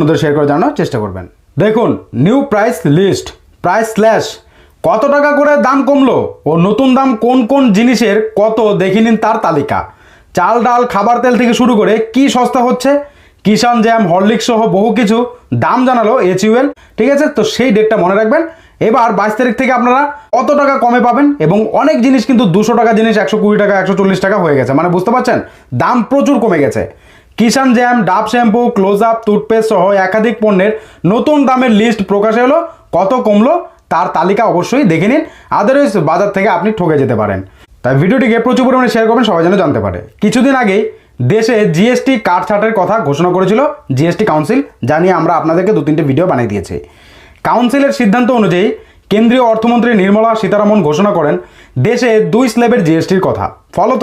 মধ্যে শেয়ার করে জানানোর চেষ্টা করবেন। দেখুন new price list price slash কত টাকা করে দাম কমলো ও নতুন দাম কোন কোন জিনিসের কত দেখে নিন তার তালিকা। চাল, ডাল, খাবার তেল থেকে শুরু করে কি সস্তা হচ্ছে কিষান জ্যাম, হরলিক্স সহ বহু কিছু দাম জানালো এইচইউএল ঠিক আছে, তো সেই ডেটটা মনে রাখবেন। এবার বাইশ তারিখ থেকে আপনারা কত টাকা কমে পাবেন এবং অনেক জিনিস কিন্তু দুশো টাকা জিনিস, একশো কুড়ি টাকা, একশো চল্লিশ টাকা হয়ে গেছে। মানে বুঝতে পারছেন? দাম প্রচুর কমে গেছে। Kissan jam, Dove shampoo, close up, toothpaste সহ একাধিক পণ্যের নতুন দামের লিস্ট প্রকাশ হলো কত কমলো তার তালিকা অবশ্যই দেখে নিন। আদারওয়াইজ বাজার থেকে আপনি ঠকে যেতে পারেন। তাই ভিডিওটিকে প্রচুর পরিমাণে শেয়ার করবেন, সবাই যেন জানতে পারে। কিছুদিন আগেই দেশে জিএসটি কাটছাটের কথা ঘোষণা করেছিল জিএসটি কাউন্সিল যা নিয়ে আমরা আপনাদেরকে দু তিনটে ভিডিও বানিয়ে দিয়েছি। কাউন্সিলের সিদ্ধান্ত অনুযায়ী কেন্দ্রীয় অর্থমন্ত্রী নির্মলা সীতারামন ঘোষণা করেন, দেশে দুই স্ল্যাবের জিএসটির কথা। ফলত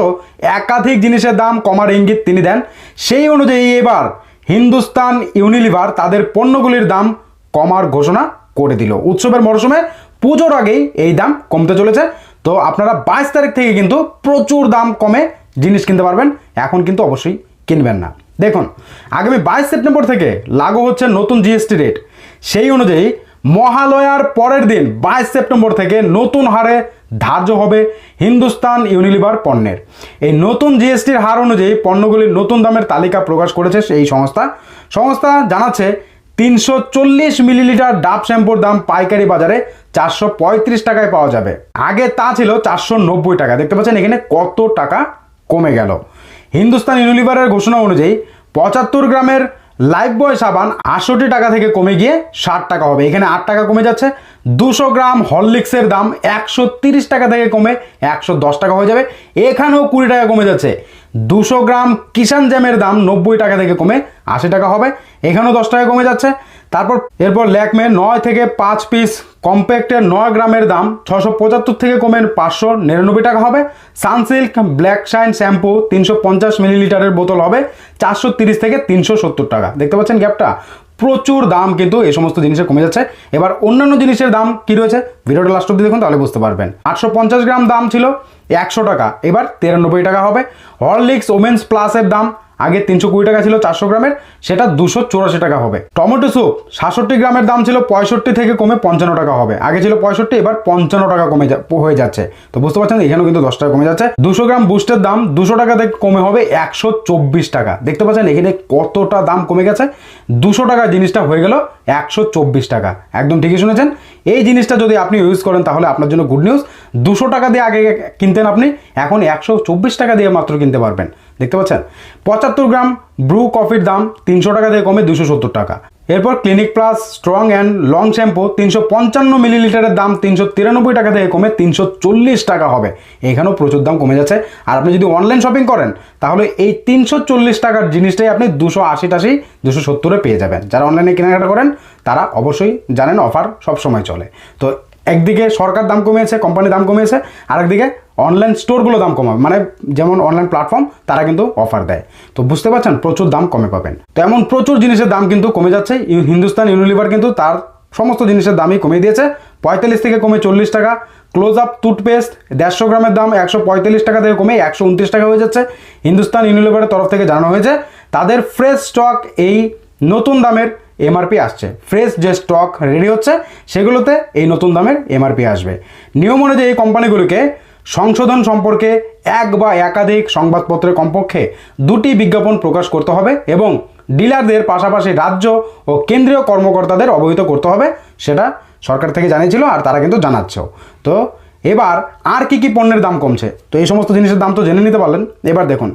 একাধিক জিনিসের দাম কমার ইঙ্গিত তিনি দেন। সেই অনুযায়ী এবার হিন্দুস্তান ইউনিলিভার তাদের পণ্যগুলির দাম কমার ঘোষণা করে দিল। উৎসবের মরশুমে পুজোর আগেই এই দাম কমতে চলেছে। তো আপনারা বাইশ তারিখ থেকে কিন্তু প্রচুর দাম কমে জিনিস কিনতে পারবেন। এখন কিন্তু অবশ্যই কিনবেন না। দেখুন, আগামী বাইশ সেপ্টেম্বর থেকে লাগু হচ্ছে নতুন জিএসটি রেট। সেই অনুযায়ী মহালয়ার পরের দিন বাইশ সেপ্টেম্বর থেকে নতুন হারে ধার্য হবে হিন্দুস্তান ইউনিলিভার পণ্যের। এই নতুন জিএসটির হার অনুযায়ী পণ্যগুলির নতুন দামের তালিকা প্রকাশ করেছে এই সংস্থা। সংস্থা জানাচ্ছে, তিনশো চল্লিশ মিলিলিটার ডাব শ্যাম্পুর দাম পাইকারি বাজারে চারশো পঁয়ত্রিশ টাকায় পাওয়া যাবে। আগে তা ছিল চারশো নব্বই টাকা। দেখতে পাচ্ছেন এখানে কত টাকা কমে গেল। হিন্দুস্তান ইউনিলিভারের ঘোষণা অনুযায়ী পঁচাত্তর গ্রামের লাইফ বয় সাবান আটষট্টি টাকা থেকে কমে গিয়ে ষাট টাকা হবে। এখানে আট টাকা কমে যাচ্ছে। দুশো গ্রাম হরলিক্সের দাম একশো তিরিশ টাকা থেকে কমে একশো দশ টাকা হয়ে যাবে। এখানেও কুড়ি টাকা কমে যাচ্ছে। দুশো গ্রাম কিষান জ্যামের দাম নব্বই টাকা থেকে কমে আশি টাকা হবে। এখানেও দশ টাকা কমে যাচ্ছে। তারপর এরপর ল্যাকমে নয় থেকে পাঁচ পিস কম্প্যাক্টের নয় গ্রামের দাম ছশো পঁচাত্তর থেকে কমে পাঁচশো নিরানব্বই টাকা হবে। সানসিল্ক ব্ল্যাক শাইন শ্যাম্পু তিনশো পঞ্চাশ মিলিলিটারের বোতল হবে চারশো তিরিশ থেকে তিনশো সত্তর টাকা। দেখতে পাচ্ছেন গ্যাপটা প্রচুর দাম কিন্তু এই সমস্ত জিনিসের কমে যাচ্ছে। এবার অন্যান্য জিনিসের দাম কি রয়েছে? ভিডিওটা লাস্ট অব্দি দেখুন তাহলে বুঝতে পারবেন। আটশো পঞ্চাশ গ্রাম দাম ছিল একশো টাকা। এবার তিরানব্বই টাকা হবে। হরলিক্স ওমেন্স প্লাসের দাম, আগে তিনশো কুড়ি টাকা ছিল চারশো গ্রামের, সেটা দুশো চৌরাশি টাকা হবে। টমেটো স্যুপ, সাতষট্টি গ্রামের দাম ছিল পঁয়ষট্টি থেকে কমে পঞ্চান্ন টাকা হবে। আগে ছিল পঁয়ষট্টি, এবার পঞ্চান্ন টাকা কমে হয়ে যাচ্ছে। তো বুঝতে পারছেন, এখানেও কিন্তু দশ টাকা কমে যাচ্ছে। দুশো গ্রাম বুস্টের দাম, দুশো টাকা থেকে কমে হবে একশো চব্বিশ টাকা। দেখতে পাচ্ছেন, এখানে কতটা দাম কমে গেছে? দুশো টাকা জিনিসটা হয়ে গেল একশো চব্বিশ টাকা। একদম ঠিকই শুনেছেন। এই জিনিসটা যদি আপনি ইউজ করেন, তাহলে আপনার জন্য গুড নিউজ দুশো টাকা দিয়ে আগে কিনতেন আপনি, এখন একশো চব্বিশ টাকা দিয়ে মাত্র কিনতে পারবেন। দেখতে পাচ্ছেন? পঁচাত্তর গ্রাম ব্রু কফির দাম তিনশো টাকা থেকে কমে দুশো সত্তর টাকা। এরপর clinic plus, strong and long shampoo তিনশো পঞ্চান্ন মিলিলিটারের দাম তিনশো তিরানব্বই টাকা থেকে কমে তিনশো চল্লিশ টাকা হবে। এখানেও প্রচুর দাম কমে যাচ্ছে। আর আপনি যদি অনলাইন শপিং করেন, তাহলে এই তিনশো চল্লিশ টাকার জিনিসটাই আপনি দুশো আশি টাশি, দুশো সত্তরে পেয়ে যাবেন। যারা অনলাইনে কেনাকাটা করেন, তারা অবশ্যই জানেন, অফার সবসময় চলে। তো একদিকে সরকার দাম কমিয়েছে কোম্পানি দাম কমিয়েছে, আরেকদিকে অনলাইন স্টোরগুলো দাম কমাবে। মানে যেমন অনলাইন প্ল্যাটফর্ম তারা কিন্তু অফার দেয়। তো বুঝতে পারছেন? প্রচুর দাম কমে পাবেন। তো এমন প্রচুর জিনিসের দাম কিন্তু কমে যাচ্ছে। হিন্দুস্তান ইউনিলিভার কিন্তু তার সমস্ত জিনিসের দামই কমিয়ে দিয়েছে। পঁয়তাল্লিশ থেকে কমে চল্লিশ টাকা। ক্লোজ আপ টুথপেস্ট দেড়শো গ্রামের দাম একশো পঁয়তাল্লিশ টাকা থেকে কমে একশো উনত্রিশ টাকা হয়ে যাচ্ছে। হিন্দুস্তান ইউনিলিভারের তরফ থেকে জানানো হয়েছে, তাদের ফ্রেশ স্টক এই নতুন দামের এমআরপি আসছে। ফ্রেশ যে স্টক রেডি হচ্ছে, সেগুলোতে এই নতুন দামের এমআরপি আসবে। নিয়ম অনুযায়ী এই কোম্পানিগুলোকে সংশোধন সম্পর্কে এক বা একাধিক সংবাদপত্রে কমপক্ষে দুটি বিজ্ঞাপন প্রকাশ করতে হবে এবং ডিলারদের পাশাপাশি রাজ্য ও কেন্দ্রীয় কর্মকর্তাদের অবহিত করতে হবে, সেটা সরকার থেকে জানিয়েছিল আর তারা কিন্তু জানাচ্ছেও। তো এবার আর কি কি পণ্যের দাম কমছে? তো এই সমস্ত জিনিসের দাম তো জেনে নিতে পারলেন। এবার দেখুন,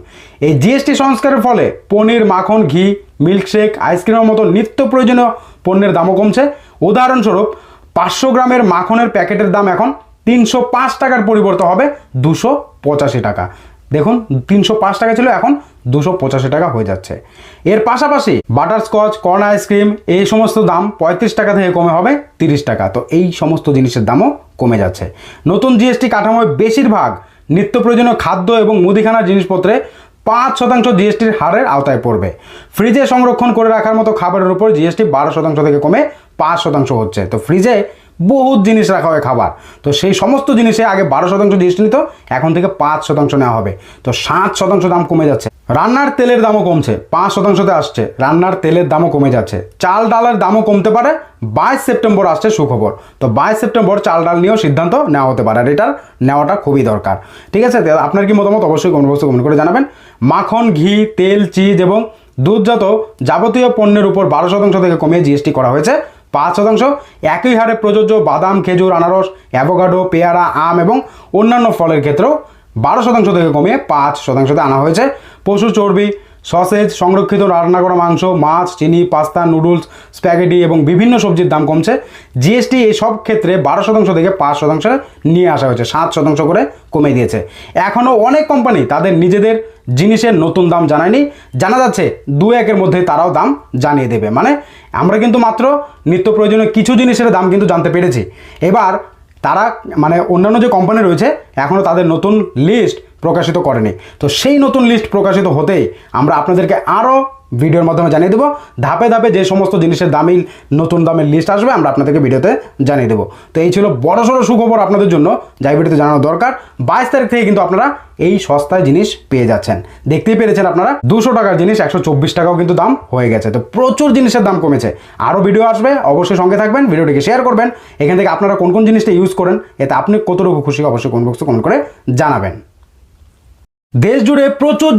এই জিএসটি সংস্কারের ফলে পনির, মাখন, ঘি মিল্কশেক আইসক্রিমের মতো নিত্য প্রয়োজনীয় পণ্যের দামও কমছে। উদাহরণস্বরূপ, পাঁচশো গ্রামের মাখনের প্যাকেটের দাম এখন তিনশো পাঁচ টাকার পরিবর্তে হবে দুশো পঁচাশি টাকা। দেখুন, তিনশো পাঁচ টাকা ছিল, এখন দুশো পঁচাশি টাকা হয়ে যাচ্ছে। এর পাশাপাশি বাটারস্কচ, কর্ন আইসক্রিম এই সমস্ত দাম পঁয়ত্রিশ টাকা থেকে কমে হবে তিরিশ টাকা। তো এই সমস্ত জিনিসের দামও কমে যাচ্ছে। নতুন জিএসটি কাঠামোয় বেশিরভাগ নিত্য প্রয়োজনীয় খাদ্য এবং মুদিখানার জিনিসপত্রে পাঁচ শতাংশ জিএসটির হারের আওতায় পড়বে। ফ্রিজে সংরক্ষণ করে রাখার মতো খাবারের উপর জিএসটি বারো শতাংশ থেকে কমে পাঁচ শতাংশ হচ্ছে। তো ফ্রিজে বহুত জিনিস রাখা হয় খাবার। তো সেই সমস্ত জিনিসে আগে বারো শতাংশ জিএসটি নিত, এখন থেকে পাঁচ শতাংশ নেওয়া হবে। তো সাত শতাংশ দাম কমে যাচ্ছে। রান্নার তেলের দামও কমছে, পাঁচ শতাংশতে আসছে। রান্নার তেলের দামও কমে যাচ্ছে। চাল ডালের দামও কমতে পারে, বাইশ সেপ্টেম্বর আসছে সুখবর। তো বাইশ সেপ্টেম্বর চাল ডাল নিয়েও সিদ্ধান্ত নেওয়া হতে পারে, আর এটার নেওয়াটা খুবই দরকার। ঠিক আছে? আপনার কি মতামত? অবশ্যই কমেন্ট বক্সে কমেন্ট করে জানাবেন। মাখন, ঘি, তেল, চিজ এবং দুধজাত যাবতীয় পণ্যের উপর বারো শতাংশ থেকে কমিয়ে জিএসটি করা হয়েছে। পাঁচ শতাংশ। একই হারে প্রযোজ্য বাদাম, খেজুর, আনারস, অ্যাভোকাডো, পেয়ারা, আম এবং অন্যান্য ফলের ক্ষেত্রেও বারো শতাংশ থেকে কমিয়ে পাঁচ শতাংশতে আনা হয়েছে। পশু চর্বি, সসেজ, সংরক্ষিত রান্না করা মাংস, মাছ, চিনি, পাস্তা, নুডলস, স্প্যাগেটি এবং বিভিন্ন সবজির দাম কমছে। জিএসটি এই সব ক্ষেত্রে বারো শতাংশ থেকে পাঁচ শতাংশ নিয়ে আসা হয়েছে, সাত শতাংশ করে কমে দিয়েছে। এখনও অনেক কোম্পানি তাদের নিজেদের জিনিসের নতুন দাম জানায়নি। জানা যাচ্ছে দু একের মধ্যে তারাও দাম জানিয়ে দেবে। মানে আমরা কিন্তু মাত্র নিত্য প্রয়োজনীয় কিছু জিনিসের দাম কিন্তু জানতে পেরেছি। এবার তারা মানে অন্যান্য যে কোম্পানি রয়েছে এখনও তাদের নতুন লিস্ট প্রকাশিত করেনি। তো সেই নতুন লিস্ট প্রকাশিত হতেই আমরা আপনাদেরকে আরও ভিডিওর মাধ্যমে জানিয়ে দেবো। ধাপে ধাপে যে সমস্ত জিনিসের দামি নতুন দামের লিস্ট আসবে, আমরা আপনাদেরকে ভিডিওতে জানিয়ে দেবো। তো এই ছিল বড় সড়ো সুখবর আপনাদের জন্য যাই ভিডিওতে জানানো দরকার। বাইশ তারিখ থেকে কিন্তু আপনারা এই সস্তায় জিনিস পেয়ে যাচ্ছেন। দেখতেই পেরেছেন আপনারা, দুশো টাকার জিনিস, একশো চব্বিশ টাকাও কিন্তু দাম হয়ে গেছে। তো প্রচুর জিনিসের দাম কমেছে। আরও ভিডিও আসবে, অবশ্যই সঙ্গে থাকবেন, ভিডিওটিকে শেয়ার করবেন। এখান থেকে আপনারা কোন কোন জিনিসটা ইউজ করেন, এতে আপনি কতটুকু খুশি, অবশ্যই কোন বক্সে কমেন্ট করে জানাবেন। দেশ জুড়ে প্রচুর